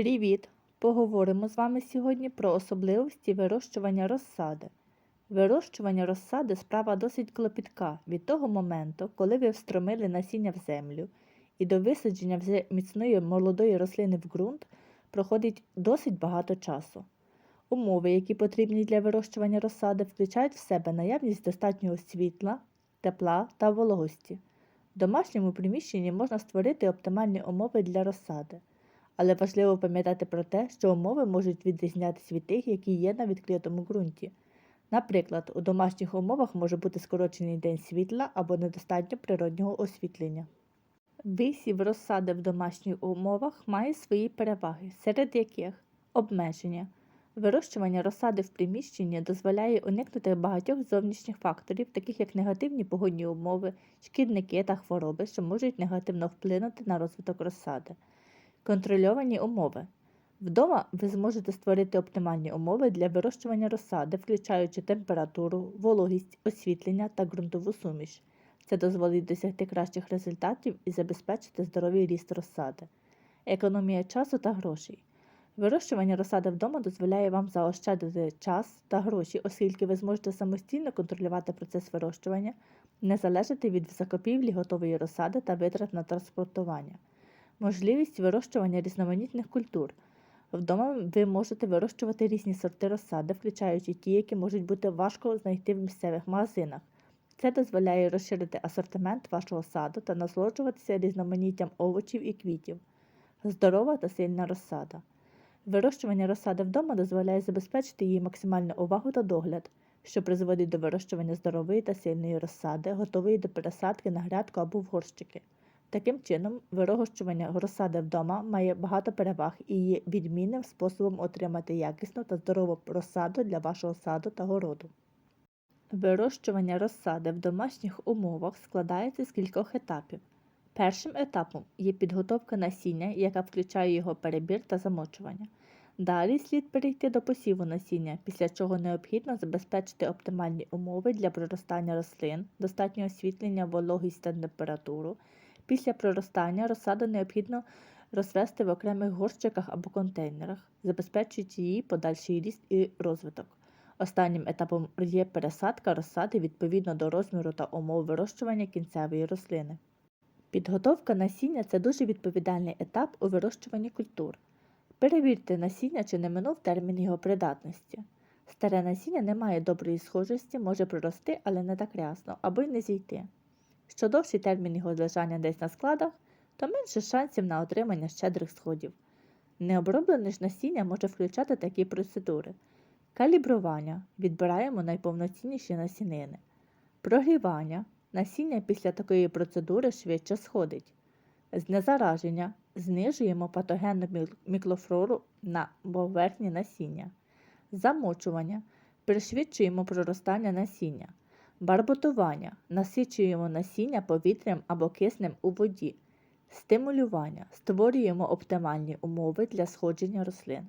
Привіт! Поговоримо з вами сьогодні про особливості вирощування розсади. Вирощування розсади справа досить клопітка від того моменту, коли ви встромили насіння в землю, і до висадження міцної молодої рослини в ґрунт проходить досить багато часу. Умови, які потрібні для вирощування розсади, включають в себе наявність достатнього світла, тепла та вологості. В домашньому приміщенні можна створити оптимальні умови для розсади. Але важливо пам'ятати про те, що умови можуть відрізнятися від тих, які є на відкритому ґрунті. Наприклад, у домашніх умовах може бути скорочений день світла або недостатньо природнього освітлення. Висів розсади в домашніх умовах має свої переваги, серед яких обмеження. Вирощування розсади в приміщенні дозволяє уникнути багатьох зовнішніх факторів, таких як негативні погодні умови, шкідники та хвороби, що можуть негативно вплинути на розвиток розсади. Контрольовані умови. Вдома ви зможете створити оптимальні умови для вирощування розсади, включаючи температуру, вологість, освітлення та ґрунтову суміш. Це дозволить досягти кращих результатів і забезпечити здоровий ріст розсади. Економія часу та грошей. Вирощування розсади вдома дозволяє вам заощадити час та гроші, оскільки ви зможете самостійно контролювати процес вирощування, не залежати від закупівлі готової розсади та витрат на транспортування. Можливість вирощування різноманітних культур. Вдома ви можете вирощувати різні сорти розсади, включаючи ті, які можуть бути важко знайти в місцевих магазинах. Це дозволяє розширити асортимент вашого саду та насолоджуватися різноманіттям овочів і квітів. Здорова та сильна розсада. Вирощування розсади вдома дозволяє забезпечити її максимальну увагу та догляд, що призводить до вирощування здорової та сильної розсади, готової до пересадки на грядку або в горщики. Таким чином, вирощування розсади вдома має багато переваг і є відмінним способом отримати якісну та здорову розсаду для вашого саду та городу. Вирощування розсади в домашніх умовах складається з кількох етапів. Першим етапом є підготовка насіння, яка включає його перебір та замочування. Далі слід перейти до посіву насіння, після чого необхідно забезпечити оптимальні умови для проростання рослин, достатнє освітлення, вологість та температуру. Після проростання розсаду необхідно розвести в окремих горщиках або контейнерах, забезпечуючи її подальший ріст і розвиток. Останнім етапом є пересадка розсади відповідно до розміру та умов вирощування кінцевої рослини. Підготовка насіння це дуже відповідальний етап у вирощуванні культур. Перевірте насіння, чи не минув термін його придатності. Старе насіння не має доброї схожості, може прорости, але не так рясно, або й не зійти. Що довший термін його лежання десь на складах, то менше шансів на отримання щедрих сходів. Необроблене ж насіння може включати такі процедури: калібрування. Відбираємо найповноцінніші насінини, прогрівання. Насіння після такої процедури швидше сходить, знезараження. Знижуємо патогенну мікрофлору на поверхні насіння, замочування. Пришвидшуємо проростання насіння. Барботування насичуємо насіння повітрям або киснем у воді. Стимулювання створюємо оптимальні умови для сходження рослин.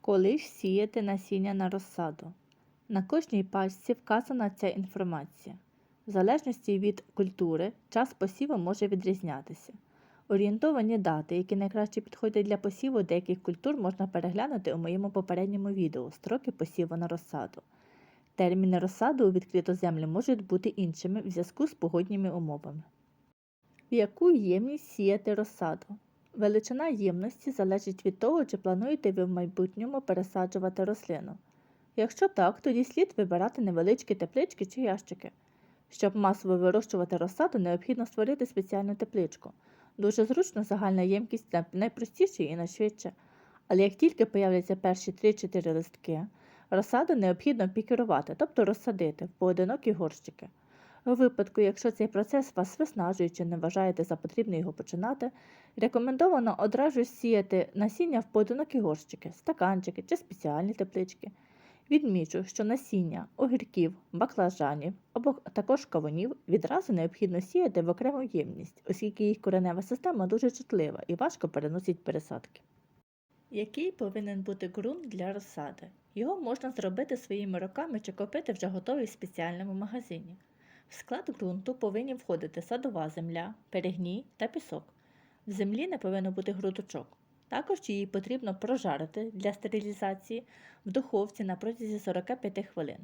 Коли ж сіяти насіння на розсаду? На кожній пачці вказана ця інформація. В залежності від культури час посіву може відрізнятися. Орієнтовані дати, які найкраще підходять для посіву деяких культур, можна переглянути у моєму попередньому відео строки посіву на розсаду. Терміни розсаду у відкриту землю можуть бути іншими в зв'язку з погодніми умовами. В яку ємність сіяти розсаду? Величина ємності залежить від того, чи плануєте ви в майбутньому пересаджувати рослину. Якщо так, тоді слід вибирати невеличкі теплички чи ящики. Щоб масово вирощувати розсаду, необхідно створити спеціальну тепличку. Дуже зручно загальна ємкість найпростіше і найшвидше. Але як тільки появляться перші 3-4 листки, Розсаду необхідно пікерувати, тобто розсадити в поодинокі горщики. У випадку, якщо цей процес вас виснажує чи не вважаєте за потрібне його починати, рекомендовано одразу сіяти насіння в поодинокі горщики, стаканчики чи спеціальні теплички. Відмічу, що насіння огірків, баклажанів або також кавунів відразу необхідно сіяти в окрему ємність, оскільки їх коренева система дуже чутлива і важко переносить пересадки. Який повинен бути ґрунт для розсади? Його можна зробити своїми руками чи купити вже готовий в спеціальному магазині. В склад ґрунту повинні входити садова земля, перегній та пісок. В землі не повинно бути грудочок. Також її потрібно прожарити для стерилізації в духовці на протязі 45 хвилин.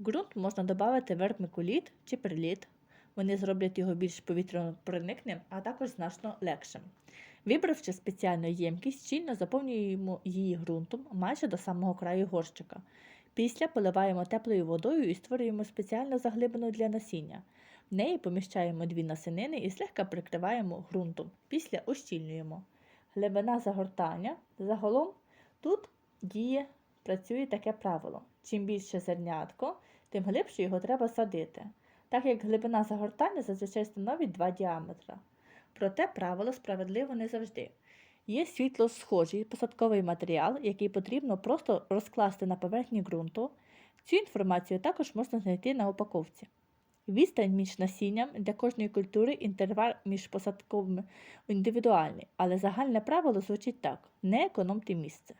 Ґрунт можна додати вермикуліт чи приліт. Вони зроблять його більш повітряно-проникним, а також значно легшим. Вибравши спеціальну ємкість, щільно заповнюємо її ґрунтом майже до самого краю горщика. Після поливаємо теплою водою і створюємо спеціально заглибину для насіння. В неї поміщаємо дві насинини і злегка прикриваємо ґрунтом. Після ущільнюємо. Глибина загортання. Загалом тут діє, працює таке правило. Чим більше зернятко, тим глибше його треба садити, так як глибина загортання зазвичай становить 2 діаметра. Проте правило справедливо не завжди. Є світло схожий посадковий матеріал, який потрібно просто розкласти на поверхні ґрунту. Цю інформацію також можна знайти на упаковці. Відстань між насінням для кожної культури інтервал між посадковими індивідуальний, але загальне правило звучить так: не економте місце.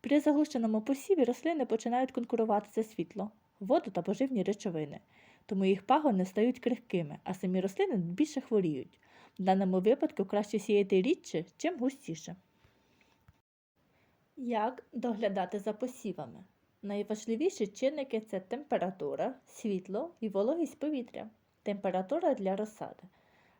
При загущеному посіві рослини починають конкурувати за світло, воду та поживні речовини, тому їх пагони стають крихкими, а самі рослини більше хворіють. В даному випадку краще сіяти рідше, чим густіше. Як доглядати за посівами? Найважливіші чинники це температура, світло і вологість повітря. Температура для розсади.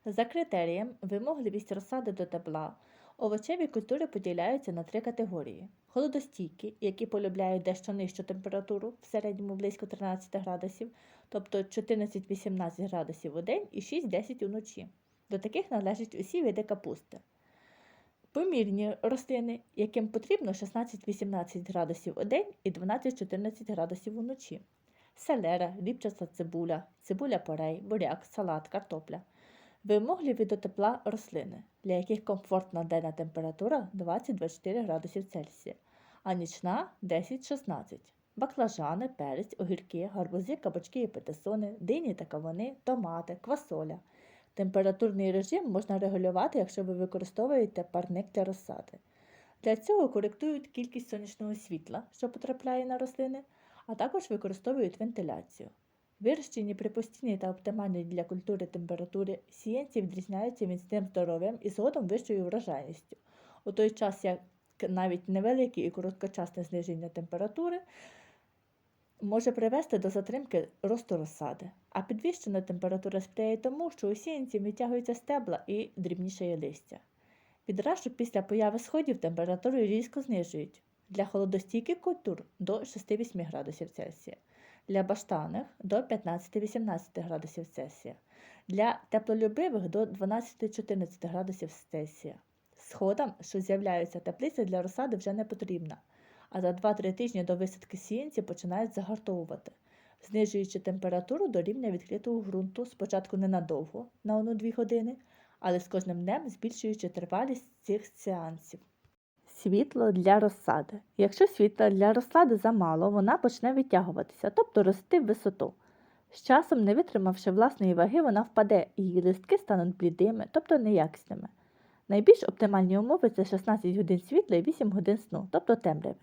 За критерієм вимогливість розсади до тепла, овочеві культури поділяються на три категорії: холодостійкі, які полюбляють дещо нижчу температуру, в середньому близько 13 градусів, тобто 14-18 градусів у день і 6-10 уночі. До таких належать усі види капусти. Помірні рослини, яким потрібно 16-18 градусів у день і 12-14 градусів уночі. Селера, рібчаста цибуля, цибуля порей, буряк, салат, картопля. Вимогливі до тепла рослини, для яких комфортна денна температура 20-24 градусів Цельсія, а нічна 10-16. Баклажани, перець, огірки, гарбузи, кабачки і петисони, дині та кавуни, томати, квасоля. Температурний режим можна регулювати, якщо ви використовуєте парник для розсади. Для цього коректують кількість сонячного світла, що потрапляє на рослини, а також використовують вентиляцію. Вирощені при постійній та оптимальній для культури температури сіянці відрізняються міцним здоров'ям і згодом вищою врожайністю, у той час як навіть невелике і короткочасне зниження температури може привести до затримки росту розсади, а підвищена температура сприяє тому, що у сіянці відтягуються стебла і дрібнішає листя. Відразу після появи сходів температуру різко знижують для холодостійких культур до 6-8 градусів Цельсія, для баштаних до 15-18 градусів Цельсія, для теплолюбивих до 12-14 градусів Цельсія. Сходам, що з'являються теплиця для розсади, вже не потрібна а за 2-3 тижні до висадки сіянці починають загартовувати, знижуючи температуру до рівня відкритого ґрунту спочатку ненадовго, на 1-2 години, але з кожним днем збільшуючи тривалість цих сеансів. Світло для розсади. Якщо світла для розсади замало, вона почне відтягуватися, тобто рости в висоту. З часом, не витримавши власної ваги, вона впаде і її листки стануть блідими, тобто неякісними. Найбільш оптимальні умови це 16 годин світла і 8 годин сну, тобто темряви.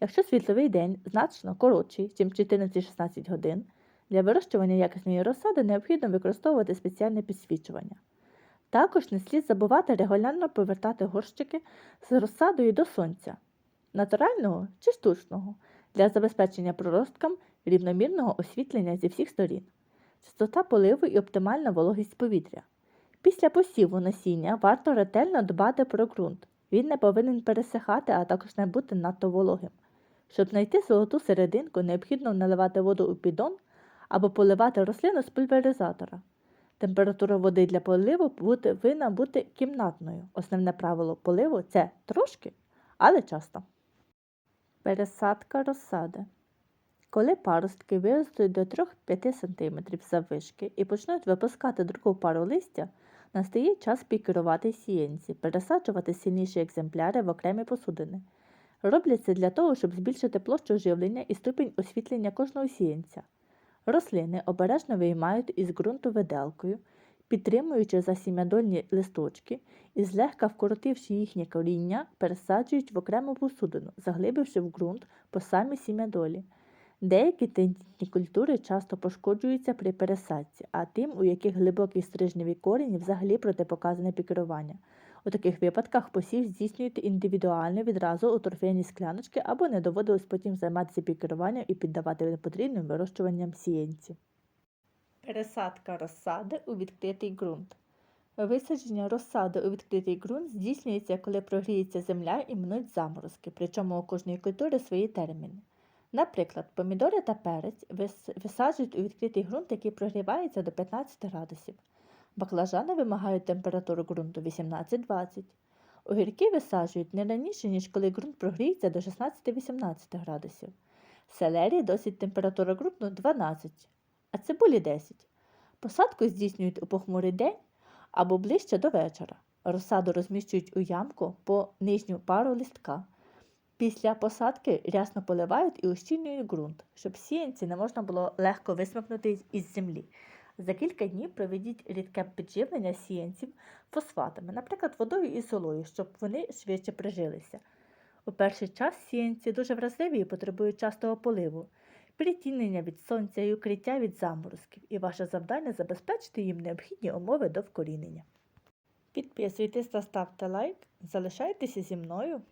Якщо світловий день значно коротший, ніж 14-16 годин, для вирощування якісної розсади необхідно використовувати спеціальне підсвічування. Також не слід забувати регулярно повертати горщики з розсадою до сонця, натурального чи штучного, для забезпечення проросткам рівномірного освітлення зі всіх сторін, частота поливу і оптимальна вологість повітря. Після посіву насіння варто ретельно дбати про ґрунт. Він не повинен пересихати, а також не бути надто вологим. Щоб знайти золоту серединку, необхідно наливати воду у піддон або поливати рослину з пульверизатора. Температура води для поливу повинна бути кімнатною. Основне правило поливу це трошки, але часто. Пересадка розсади. Коли паростки виростуть до 3-5 см заввишки і почнуть випускати другу пару листя, настає час пікерувати сіянці, пересаджувати сильніші екземпляри в окремі посудини. Роблять це для того, щоб збільшити площу живлення і ступінь освітлення кожного сіянця. Рослини обережно виймають із ґрунту виделкою, підтримуючи за сім'ядольні листочки і злегка вкоротивши їхнє коріння, пересаджують в окрему посудину, заглибивши в ґрунт по самі сім'ядолі. Деякі тендітні культури часто пошкоджуються при пересадці, а тим, у яких глибокий стрижневий корінь взагалі протипоказане пікерування. У таких випадках посів здійснюєте індивідуально відразу у торфяні скляночки або не доводилось потім займатися пікеруванням і піддавати непотрібним вирощуванням сіянців. Пересадка розсади у відкритий ґрунт. Висадження розсади у відкритий ґрунт здійснюється, коли прогріється земля і минуть заморозки, причому у кожної культури свої терміни. Наприклад, помідори та перець висаджують у відкритий ґрунт, який прогрівається до 15 градусів. Баклажани вимагають температуру ґрунту 18-20. Огірки висаджують не раніше, ніж коли ґрунт прогріється до 16-18 градусів. Селері досить температура ґрунту 12, а цибулі 10. Посадку здійснюють у похмурий день або ближче до вечора. Розсаду розміщують у ямку по нижню пару листка. Після посадки рясно поливають і ущільнюють ґрунт, щоб сіянці не можна було легко висмикнути із землі. За кілька днів проведіть рідке підживлення сіянців фосфатами, наприклад, водою і солою, щоб вони швидше прижилися. У перший час сіянці дуже вразливі і потребують частого поливу, притінення від сонця і укриття від заморозків, і ваше завдання забезпечити їм необхідні умови до вкорінення. Підписуйтесь та ставте лайк, залишайтеся зі мною.